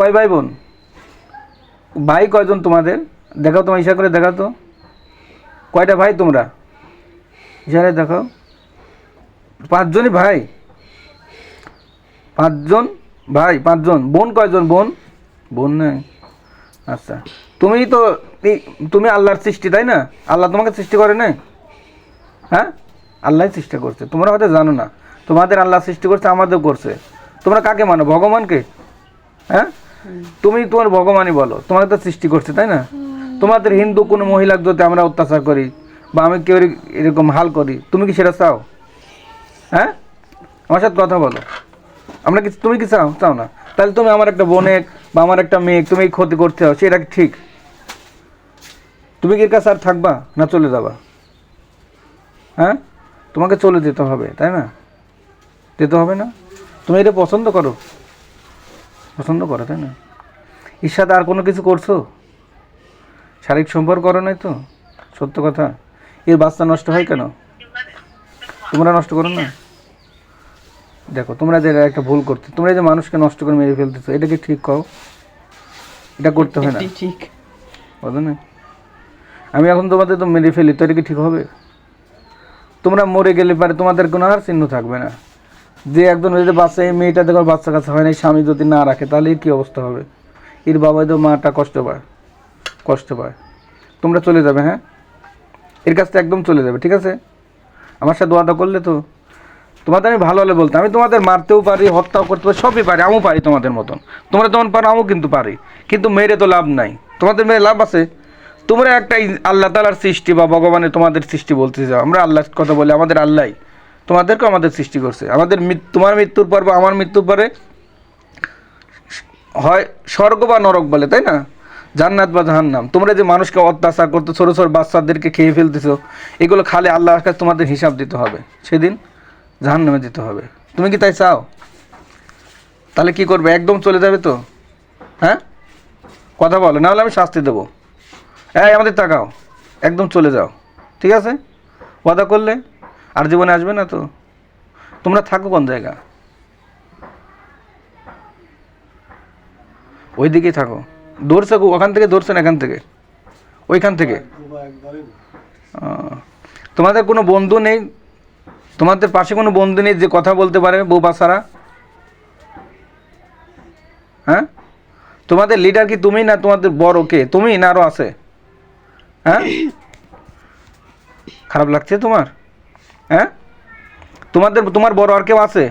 কয় ভাই বোন ভাই কয়জন তোমাদের? দেখাও তোমার ইশা করে দেখাও তো। কয়টা ভাই তোমরা? ইশারায় দেখাও। পাঁচজনই ভাই? পাঁচজন ভাই, পাঁচজন। বোন কয়জন বোন? বোন নেই। আচ্ছা। তুমি তো তুমি আল্লাহর সৃষ্টি, তাই না? আল্লাহ তোমাকে সৃষ্টি করে নাই? হ্যাঁ? আল্লাহ সৃষ্টি করছে। তোমরা হয়তো জানো না। তোমাদের আল্লাহ সৃষ্টি করছে আমাদের করছে। তোমরা কাকে মানো? ভগবানকে? হ্যাঁ? তুমি তোমার ভগবানই বলো। তোমাকে তো সৃষ্টি করছে, তাই না? তোমাদের হিন্দু কোনো মহিলার যদি আমরা অত্যাচার করি বা আমি কেউ এরকম হাল করি, তুমি কি সেটা চাও? হ্যাঁ? আমার সাথে কথা বলো। আমরা কি তুমি কি চাও? চাও না। তাহলে তুমি আমার একটা বোনের বা আমার একটা মেয়ে তুমি ক্ষতি করতে চাও, সেটা ঠিক? তুমি কি এর কাছে আর থাকবা না চলে যাবা? হ্যাঁ? তোমাকে চলে যেতে হবে, তাই না? যেতে হবে না? তুমি এটা পছন্দ করো। পছন্দ করো তাই না? এর সাথে আর কোনো কিছু করছ? শারীরিক সম্পর্ক করো নাই তো? সত্য কথা। এর বাচ্চা নষ্ট হয় কেন? তোমরা নষ্ট করো না? দেখো তোমরা যে একটা ভুল করতে তোমরা যে মানুষকে নষ্ট করে মেরে ফেলতেছো এটা কি ঠিক কও? এটা করতে হয় না। ঠিক। বলো না। আমি এখন তোমাদের তো মেরে ফেলি তো এটা কি ঠিক হবে? তোমরা মরে গেলে পারে তোমাদের কোনো আর চিহ্ন থাকবে না। যে একজন ওই যে বাচ্চা, এই মেয়েটা দেখো বাচ্চা কাছে হয় না স্বামী যদি না রাখে, তাহলে এর কী অবস্থা হবে? এর বাবা তো মাটা কষ্ট পায় কষ্ট পায়। তোমরা চলে যাবে হ্যাঁ? এর কাছ থেকে একদম চলে যাবে, ঠিক আছে? আমার সাথে ওয়াদা করলে তো? তোমাদের আমি ভালো হলে বলতাম, আমি তোমাদের মারতেও পারি, হত্যাও করতে পারি, সবই পারি, আমিও পারি তোমাদের মতন। তোমরা যেমন পারো, আমিও কিন্তু পারি। কিন্তু মেরে তো লাভ নাই। তোমাদের মেরে লাভ আছে? তোমরা একটা আল্লাহ তালার সৃষ্টি বা ভগবানের তোমাদের সৃষ্টি বলতে যাও আমরা আল্লাহর কথা বলি, আমাদের আল্লাহই। তোমাদেরকেও আমাদের সৃষ্টি করছে। আমাদের তোমার মৃত্যুর পর বা আমার মৃত্যুর পরে হয় স্বর্গ বা নরক বলে, তাই না? জান্নাত বা জাহান্নাম। তোমরা যে মানুষকে অত্যাচার করতে ছোটো ছোটো বাচ্চাদেরকে খেয়ে ফেলতেছো, এগুলো খালে আল্লাহর কাছে তোমাদের হিসাব দিতে হবে। সেদিন জাহান্নামে দিতে হবে। তুমি কি তাই চাও? তাহলে কি করবে? একদম চলে যাবে তো? হ্যাঁ? কথা বলো নাহলে আমি শাস্তি দেবো। এই, আমাদের তাকাও। একদম চলে যাও। ঠিক আছে? ওয়াদা করলে আর জীবনে আসবে না তো? তোমরা থাকো কোন জায়গা? ওই দিকেই থাকো। দৌড়ছে ওখান থেকে দৌড়ছেন এখান থেকে? ওইখান থেকে? তোমাদের কোনো বন্ধু নেই? তোমাদের পাশে কোনো বন্ধু নেই যে কথা বলতে পারে বউ বাচ্চারা হ্যাঁ? তোমাদের লিডার কি তুমি না তোমাদের বড় কে? তুমি না আরও আছে? হ্যাঁ? খারাপ লাগছে তোমার? হ্যাঁ? তোমাদের তোমার বড় আর কেউ আছে?